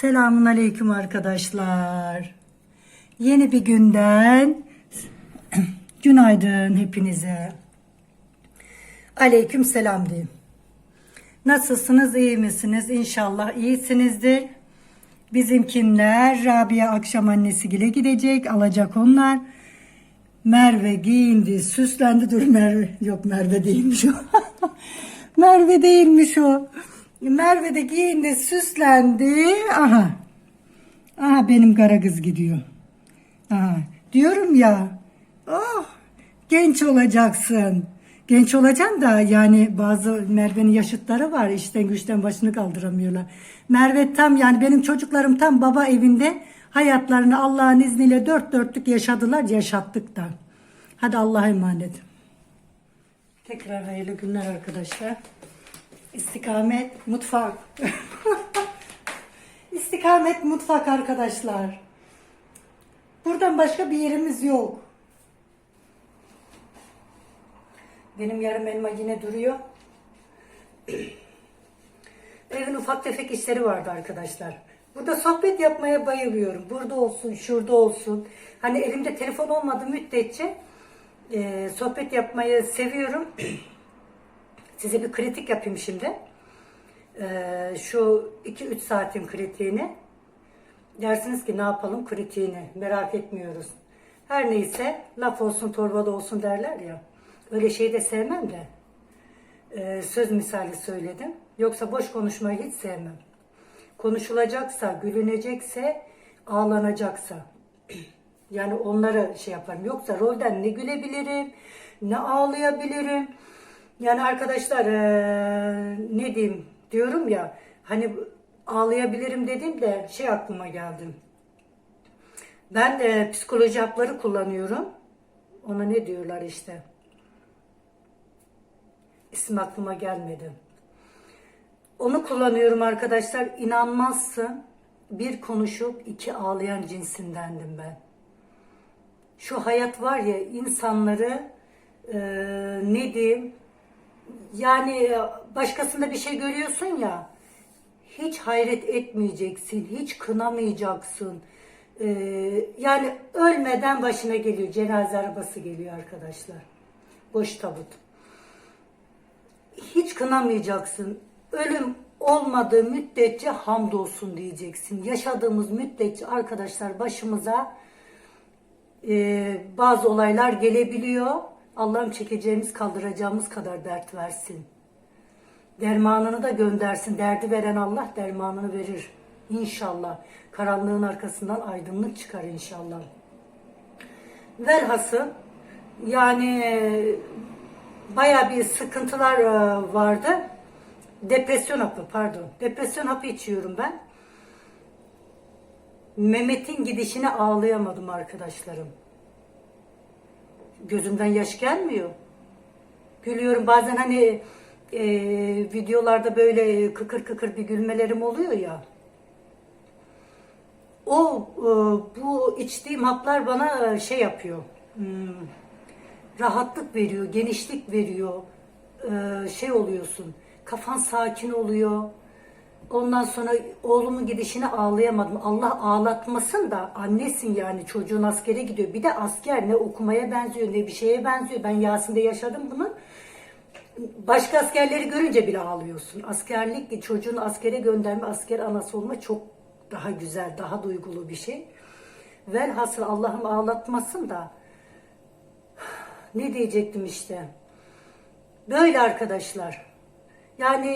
Selamun Aleyküm arkadaşlar. Yeni bir günden günaydın hepinize. Aleyküm selam diyeyim. Nasılsınız, iyi misiniz? İnşallah iyisinizdir. Bizimkinler Rabia akşam annesigile gidecek, alacak onlar. Merve giyindi, süslendi. Dur Merve, yok Merve değilmiş o. Merve değilmiş o. Merve de giyindi, süslendi. Aha. Aha benim kara kız gidiyor. Aha. Diyorum ya. Oh, genç olacaksın. Genç olacaksın da yani bazı Merve'nin yaşıtları var işten güçten başını kaldıramıyorlar. Merve tam yani benim çocuklarım tam baba evinde hayatlarını Allah'ın izniyle dört dörtlük yaşadılar yaşattık da. Hadi Allah'a emanet. Tekrar hayırlı günler arkadaşlar. İstikamet mutfak. İstikamet mutfak arkadaşlar. Buradan başka bir yerimiz yok. Benim yarım elma yine duruyor. Evin ufak tefek işleri vardı arkadaşlar. Burada sohbet yapmaya bayılıyorum. Burada olsun, şurada olsun. Hani elimde telefon olmadı müddetçe e, sohbet yapmayı seviyorum. Size bir kritik yapayım şimdi. E, şu 2-3 saatin kritiğini. Dersiniz ki ne yapalım kritiğini merak etmiyoruz. Her neyse laf olsun torbada olsun derler ya. Öyle şeyi de sevmem de. e, söz misali söyledim. Yoksa boş konuşmayı hiç sevmem. Konuşulacaksa, gülünecekse, ağlanacaksa. Yani onları şey yaparım. Yoksa rolden ne gülebilirim, ne ağlayabilirim. Yani arkadaşlar eee, ne diyeyim diyorum ya hani ağlayabilirim dedim de şey aklıma geldi. Ben de psikoloji hapları kullanıyorum. Ona ne diyorlar işte. İsim aklıma gelmedi. Onu kullanıyorum arkadaşlar. İnanmazsın. Bir konuşup iki ağlayan cinsindendim ben. Şu hayat var ya insanları e, ne diyeyim yani e, başkasında bir şey görüyorsun ya hiç hayret etmeyeceksin, hiç kınamayacaksın. E, yani ölmeden başına geliyor. Cenaze arabası geliyor arkadaşlar. Boş tabut hiç kınamayacaksın. Ölüm olmadığı müddetçe hamdolsun diyeceksin. Yaşadığımız müddetçe arkadaşlar başımıza e, bazı olaylar gelebiliyor. Allah'ım çekeceğimiz kaldıracağımız kadar dert versin. Dermanını da göndersin. Derdi veren Allah dermanını verir. İnşallah. Karanlığın arkasından aydınlık çıkar inşallah. Velhasıl yani baya bir sıkıntılar e, vardı. Depresyon hapı pardon. Depresyon hapı içiyorum ben. Mehmet'in gidişine ağlayamadım arkadaşlarım. Gözümden yaş gelmiyor. Gülüyorum bazen hani e, videolarda böyle kıkır kıkır bir gülmelerim oluyor ya. O e, bu içtiğim haplar bana şey yapıyor. Hmm, rahatlık veriyor, genişlik veriyor. Ee, şey oluyorsun, kafan sakin oluyor. Ondan sonra oğlumun gidişine ağlayamadım. Allah ağlatmasın da annesin yani çocuğun askere gidiyor. Bir de asker ne okumaya benziyor ne bir şeye benziyor. Ben Yasin'de yaşadım bunu. Başka askerleri görünce bile ağlıyorsun. Askerlik, çocuğun askere gönderme, asker anası olma çok daha güzel, daha duygulu bir şey. Velhasıl Allah'ım ağlatmasın da ne diyecektim işte. Böyle arkadaşlar. Yani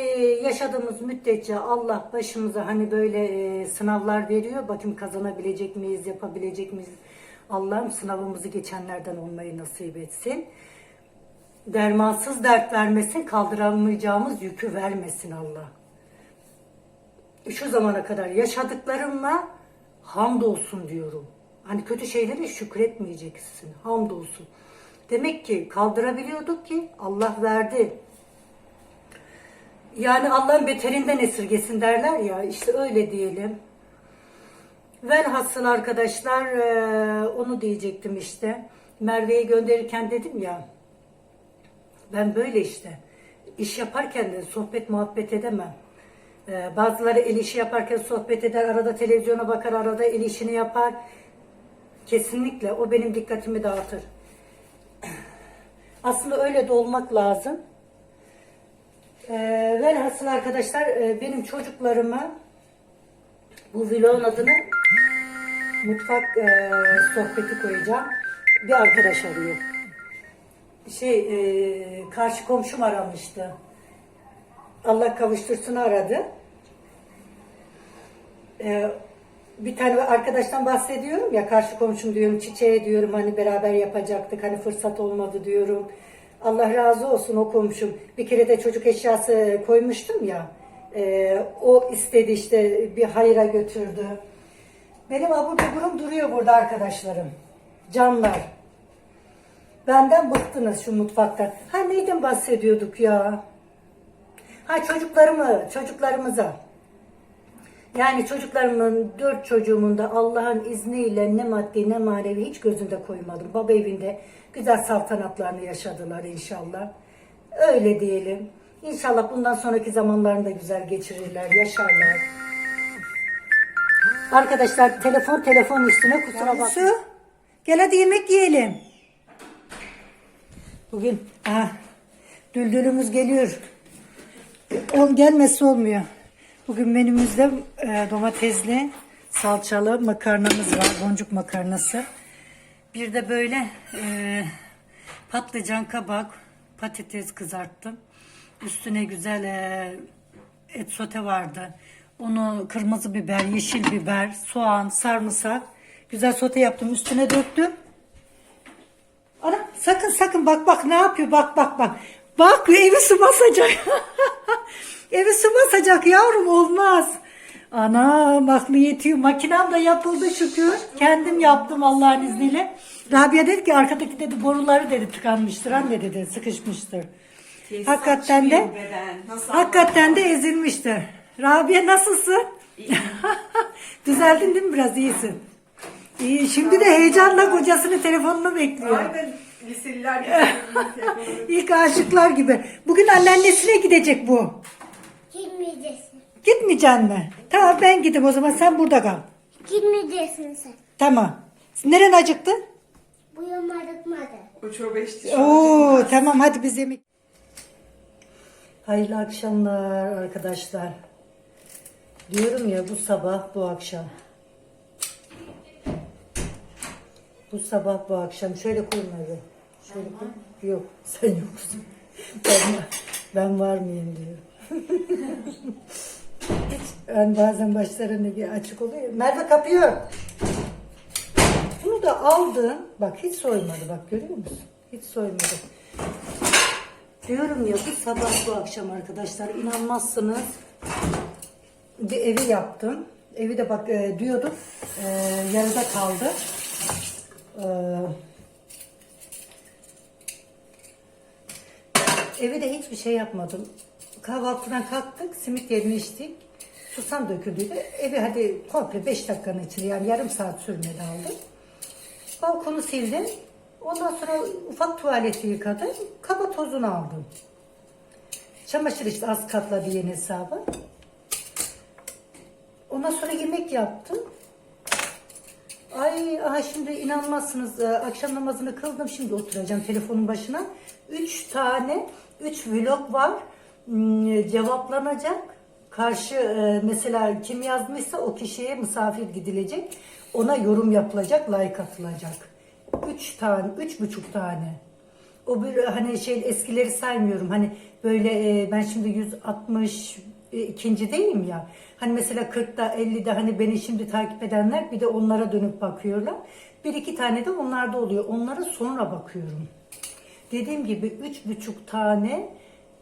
yaşadığımız müddetçe Allah başımıza hani böyle e, sınavlar veriyor. Bakın kazanabilecek miyiz, yapabilecek miyiz? Allah'ım sınavımızı geçenlerden olmayı nasip etsin. Dermansız dert vermesin, kaldıramayacağımız yükü vermesin Allah. Şu zamana kadar yaşadıklarımla hamdolsun diyorum. Hani kötü şeyleri şükretmeyeceksin. Hamdolsun. Demek ki kaldırabiliyorduk ki Allah verdi. Yani Allah'ın beterinden esirgesin derler ya işte öyle diyelim. Velhasıl arkadaşlar eee, onu diyecektim işte. Merve'ye gönderirken dedim ya ben böyle işte iş yaparken de sohbet muhabbet edemem. Ee, bazıları el işi yaparken sohbet eder, arada televizyona bakar, arada el işini yapar. Kesinlikle o benim dikkatimi dağıtır. Aslında öyle de olmak lazım. Ee, velhasıl arkadaşlar e, benim çocuklarıma bu vlogun adını mutfak e, sohbeti koyacağım. Bir arkadaş arıyor. Şey e, karşı komşum aramıştı. Allah kavuştursun aradı. Bir tane arkadaştan bahsediyorum ya karşı komşum diyorum çiçeğe diyorum hani beraber yapacaktık hani fırsat olmadı diyorum. Allah razı olsun o komşum. Bir kere de çocuk eşyası koymuştum ya. e, o istedi işte bir hayra götürdü. Benim abur cuburum duruyor burada arkadaşlarım. Canlar. Benden bıktınız şu mutfaktan. Ha neyden bahsediyorduk ya? Ha çocuklarımı, çocuklarımıza. Yani çocuklarımın, dört çocuğumun da Allah'ın izniyle ne maddi ne manevi hiç gözünde koymadım. Baba evinde güzel saltanatlarını yaşadılar inşallah. Öyle diyelim. İnşallah bundan sonraki zamanlarında güzel geçirirler, yaşarlar. Arkadaşlar telefon telefon üstüne kusura bakmayın. Gel hadi yemek yiyelim. Bugün ah, düldülümüz geliyor. Ol gelmesi olmuyor. Bugün menümüzde e, domatesli salçalı makarnamız var. Boncuk makarnası. Bir de böyle e, patlıcan, kabak, patates kızarttım. Üstüne güzel e, et sote vardı. Onu kırmızı biber, yeşil biber, soğan, sarımsak güzel sote yaptım. Üstüne döktüm. Ana sakın sakın bak bak ne yapıyor bak bak bak. Bak evi su basacak. evi su basacak yavrum olmaz. Ana aklı yetiyor. Makinem de yapıldı şükür. Kendim yaptım Allah'ın izniyle. Rabia dedi ki arkadaki dedi boruları dedi tıkanmıştır. Anne dedi sıkışmıştır. Hakikaten de hakikaten de ezilmiştir. Rabia nasılsın? Düzeldin değil mi biraz iyisin? İyi, şimdi de heyecanla kocasının telefonunu bekliyor. Aynen liseliler gibi. İlk aşıklar gibi. Bugün anneannesine gidecek bu. Gitmeyeceksin. Gitmeyeceksin mi? Tamam ben gideyim o zaman sen burada kal. Gitmeyeceksin sen. Tamam. Neren acıktı? Bu yıl arıtmadı. o çorba içti. Oo tamam hadi biz yemek. Hayırlı akşamlar arkadaşlar. Diyorum ya bu sabah bu akşam. Bu sabah bu akşam. Şöyle koyma be. Şöyle koy. Yok sen yoksun. Ben, ben var mıyım diyor. Hiç, ben bazen başlarında bir açık oluyor. Merve kapıyor. Bunu da aldım. Bak hiç soymadı bak görüyor musun? Hiç soymadı. Diyorum ya bu sabah bu akşam arkadaşlar inanmazsınız. Bir evi yaptım. Evi de bak e, diyordum e, yarıda kaldı. E, evi de hiçbir şey yapmadım. Kahvaltıdan kalktık, simit yerini içtik. Susam döküldüydü. Evi hadi komple 5 dakikanın içinde yani yarım saat sürmedi aldım. Balkonu sildim. Ondan sonra ufak tuvaleti yıkadım. Kaba tozunu aldım. Çamaşır işte az katla diye hesabı. Ondan sonra yemek yaptım. Ay aha şimdi inanmazsınız e, akşam namazını kıldım şimdi oturacağım telefonun başına. Üç tane, üç vlog var Hmm, cevaplanacak. Karşı e, mesela kim yazmışsa o kişiye misafir gidilecek. Ona yorum yapılacak, like atılacak. Üç tane, üç buçuk tane. O bir hani şey eskileri saymıyorum. Hani böyle e, ben şimdi 160 e, ikinci değilim ya. Hani mesela 40'da 50'de hani beni şimdi takip edenler bir de onlara dönüp bakıyorlar. Bir iki tane de onlarda oluyor. Onlara sonra bakıyorum. Dediğim gibi üç buçuk tane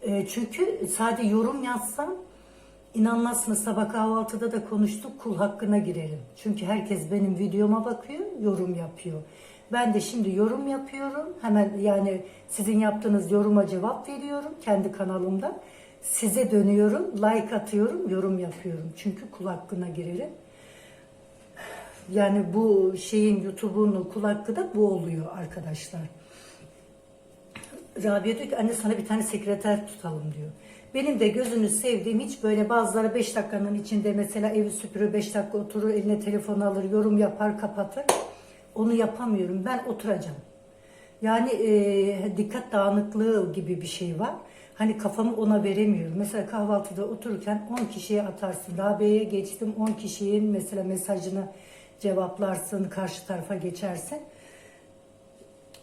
e, çünkü sadece yorum yazsam inanmazsınız sabah kahvaltıda da konuştuk kul hakkına girelim. Çünkü herkes benim videoma bakıyor, yorum yapıyor. Ben de şimdi yorum yapıyorum. Hemen yani sizin yaptığınız yoruma cevap veriyorum kendi kanalımda. Size dönüyorum, like atıyorum, yorum yapıyorum. Çünkü kul hakkına girerim. Yani bu şeyin YouTube'un kul hakkı da bu oluyor arkadaşlar. Rabia diyor ki anne sana bir tane sekreter tutalım diyor. Benim de gözünü sevdiğim hiç böyle bazıları 5 dakikanın içinde mesela evi süpürür 5 dakika oturur eline telefon alır yorum yapar kapatır. Onu yapamıyorum ben oturacağım. Yani e, dikkat dağınıklığı gibi bir şey var. Hani kafamı ona veremiyorum. Mesela kahvaltıda otururken 10 kişiye atarsın. Rabia'ya geçtim 10 kişinin mesela mesajını cevaplarsın, karşı tarafa geçersin.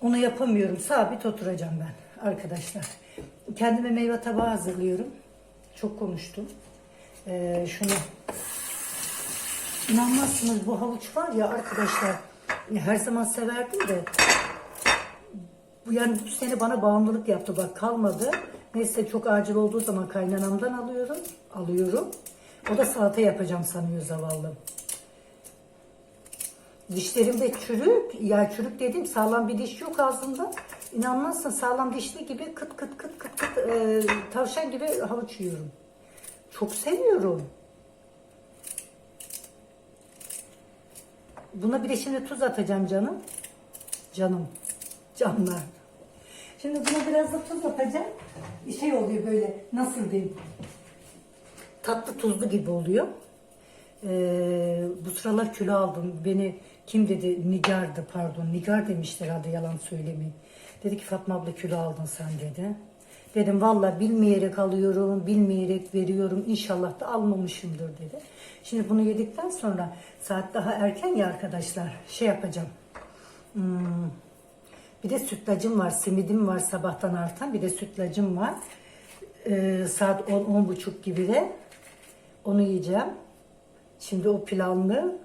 Onu yapamıyorum. Sabit oturacağım ben arkadaşlar. Kendime meyve tabağı hazırlıyorum. Çok konuştum. Ee, şunu inanmazsınız bu havuç var ya arkadaşlar her zaman severdim de bu yani bu sene bana bağımlılık yaptı bak kalmadı. Neyse çok acil olduğu zaman kaynanamdan alıyorum. Alıyorum. O da salata yapacağım sanıyor zavallı. Dişlerimde çürük, ya çürük dediğim sağlam bir diş yok ağzımda. İnanmazsın sağlam dişli gibi kıt kıt kıt kıt kıt e, tavşan gibi havuç yiyorum. Çok seviyorum. Buna bir de şimdi tuz atacağım canım. Canım. Canlar. Şimdi buna biraz da tuz atacağım. Şey oluyor böyle nasıl diyeyim. Tatlı tuzlu gibi oluyor. Ee, bu sıralar kilo aldım. Beni kim dedi? Nigar'dı pardon. Nigar demişler adı yalan söylemeyeyim. Dedi ki Fatma abla kilo aldın sen dedi. Dedim valla bilmeyerek alıyorum, bilmeyerek veriyorum. İnşallah da almamışımdır dedi. Şimdi bunu yedikten sonra saat daha erken ya arkadaşlar şey yapacağım. Hmm, bir de sütlacım var, simidim var sabahtan artan. Bir de sütlacım var. Ee, saat 10 buçuk gibi de onu yiyeceğim. Şimdi o planlı.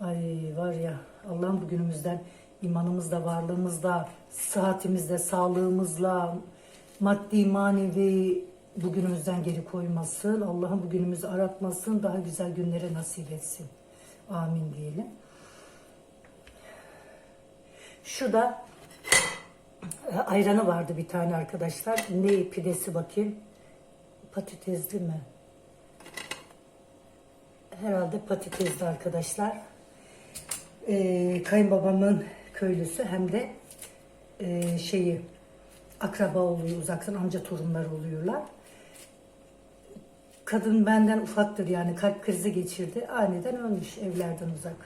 Ay var ya Allah'ın bugünümüzden imanımızda, varlığımızda, sıhhatimizde, sağlığımızla, maddi manevi bugünümüzden geri koymasın. Allah'ın bugünümüzü aratmasın. Daha güzel günlere nasip etsin. Amin diyelim. Şu da ayranı vardı bir tane arkadaşlar. Ne pidesi bakayım. Patatesli mi? Herhalde patatesli arkadaşlar. Ee, kayınbabamın köylüsü hem de e, şeyi akraba oluyor uzaktan amca torunları oluyorlar. Kadın benden ufaktır yani kalp krizi geçirdi. Aniden ölmüş evlerden uzak.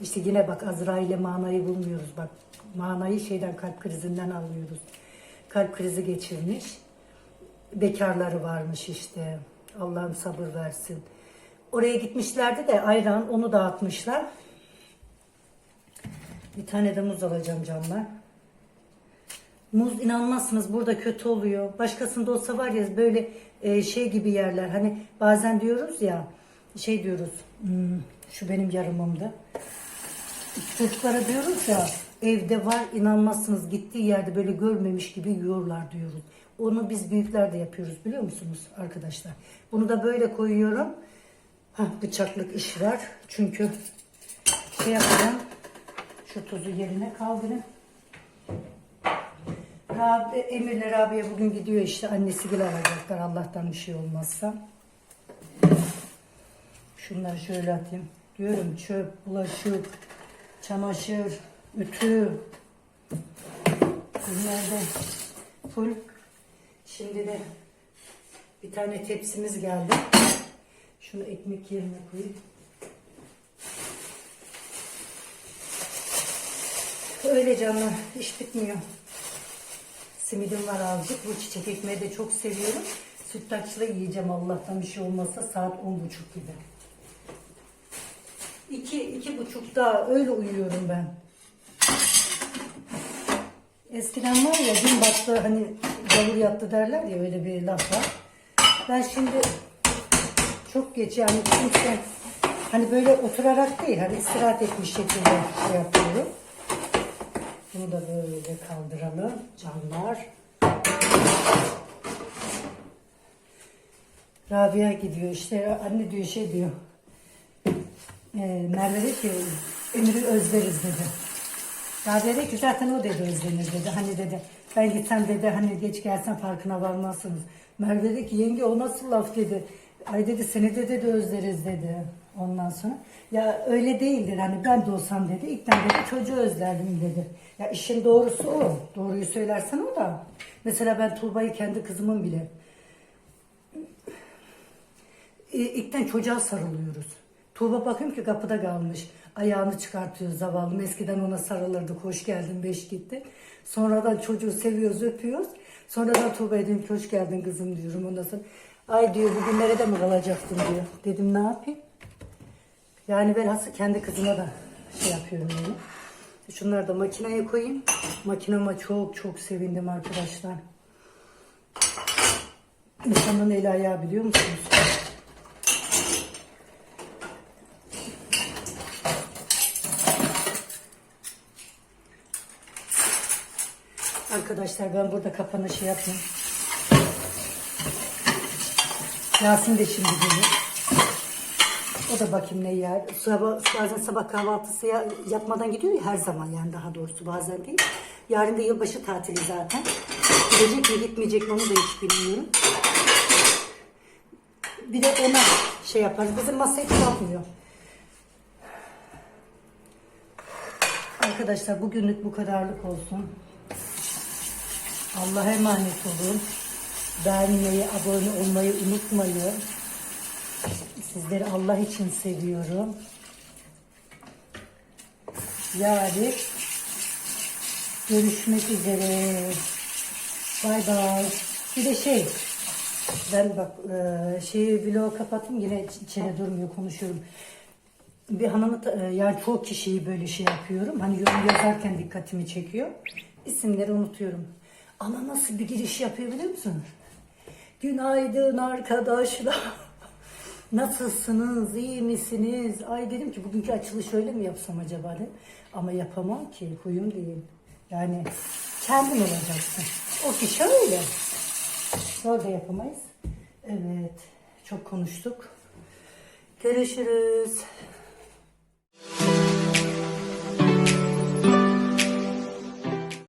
İşte yine bak Azrail'e manayı bulmuyoruz bak. Manayı şeyden kalp krizinden alıyoruz. Kalp krizi geçirmiş. Bekarları varmış işte. Allah'ım sabır versin. Oraya gitmişlerdi de ayran onu dağıtmışlar. Bir tane de muz alacağım canlar. Muz inanmazsınız burada kötü oluyor. Başkasında olsa var ya böyle e, şey gibi yerler. Hani bazen diyoruz ya şey diyoruz hmm, şu benim yarımımda. Çocuklara diyoruz ya evde var inanmazsınız gittiği yerde böyle görmemiş gibi yiyorlar diyoruz. Onu biz büyükler de yapıyoruz biliyor musunuz arkadaşlar? Bunu da böyle koyuyorum. Hah, bıçaklık iş var. Çünkü şey yapacağım. Şu tuzu yerine kaldırın. Rabi, Emir'le Rabia bugün gidiyor işte. Annesi gibi alacaklar Allah'tan bir şey olmazsa. Şunları şöyle atayım. Diyorum çöp, bulaşık, çamaşır, ütü. Bunlar da full. Şimdi de bir tane tepsimiz geldi. Şunu ekmek yerine koyayım. Öyle canlar. iş bitmiyor. Simidim var azıcık. Bu çiçek ekmeği de çok seviyorum. Sütlaçla yiyeceğim Allah'tan bir şey olmazsa saat on buçuk gibi. İki, iki buçukta öyle uyuyorum ben. Eskiden var ya gün battı hani gavur yattı derler ya öyle bir laf var. Ben şimdi çok geç yani kimse hani böyle oturarak değil hani istirahat etmiş şekilde şey yapıyorum. Bunu da böyle kaldıralım canlar. Rabia gidiyor işte anne diyor şey diyor. E, Merve dedi ki Emir'i özleriz dedi. Rabia dedi ki zaten o dedi özlenir dedi. Hani dedi ben gitsem dedi hani geç gelsen farkına varmazsınız. Merve dedi ki yenge o nasıl laf dedi. Ay dedi seni de dedi özleriz dedi. Ondan sonra ya öyle değildir hani ben de olsam dedi İlkten dedi çocuğu özlerdim dedi. Ya işin doğrusu o. Doğruyu söylersen o da. Mesela ben Tuğba'yı kendi kızımın bile e, ilkten çocuğa sarılıyoruz. Tuğba bakıyorum ki kapıda kalmış. Ayağını çıkartıyor zavallım. Eskiden ona sarılırdık. Hoş geldin beş gitti. Sonradan çocuğu seviyoruz öpüyoruz. Sonradan Tuğba'ya diyorum ki hoş geldin kızım diyorum. Ondan sonra ay diyor bugünlere de mi kalacaktın diyor. Dedim ne yapayım? Yani ben aslında kendi kızıma da şey yapıyorum yani. Şunları da makineye koyayım. Makinama çok çok sevindim arkadaşlar. İnsanın eli ayağı biliyor musunuz? Arkadaşlar ben burada kapanışı yapayım. Yasin de şimdi gelir. O da bakayım ne yer. Sabah, bazen sabah kahvaltısı ya- yapmadan gidiyor ya her zaman yani daha doğrusu bazen değil. Yarın da yılbaşı tatili zaten. Gidecek mi gitmeyecek mi onu da hiç bilmiyorum. Bir de ona şey yaparız. Bizim masa hiç kalkmıyor. Arkadaşlar bugünlük bu kadarlık olsun. Allah'a emanet olun. Beğenmeyi, abone olmayı unutmayın. Sizleri Allah için seviyorum. Yarın görüşmek üzere. Bay bay. Bir de şey, ben bak e, şeyi vlogu kapattım yine içeri durmuyor konuşuyorum. Bir hanımı e, yani çok kişiyi böyle şey yapıyorum. Hani yorum yazarken dikkatimi çekiyor. İsimleri unutuyorum. Ama nasıl bir giriş yapıyor biliyor musun? Günaydın arkadaşlar. Nasılsınız? iyi misiniz? Ay dedim ki bugünkü açılış öyle mi yapsam acaba dedim. Ama yapamam ki. Huyum değil. Yani kendin olacaksın. O kişi öyle. Zor da yapamayız. Evet. Çok konuştuk. Görüşürüz.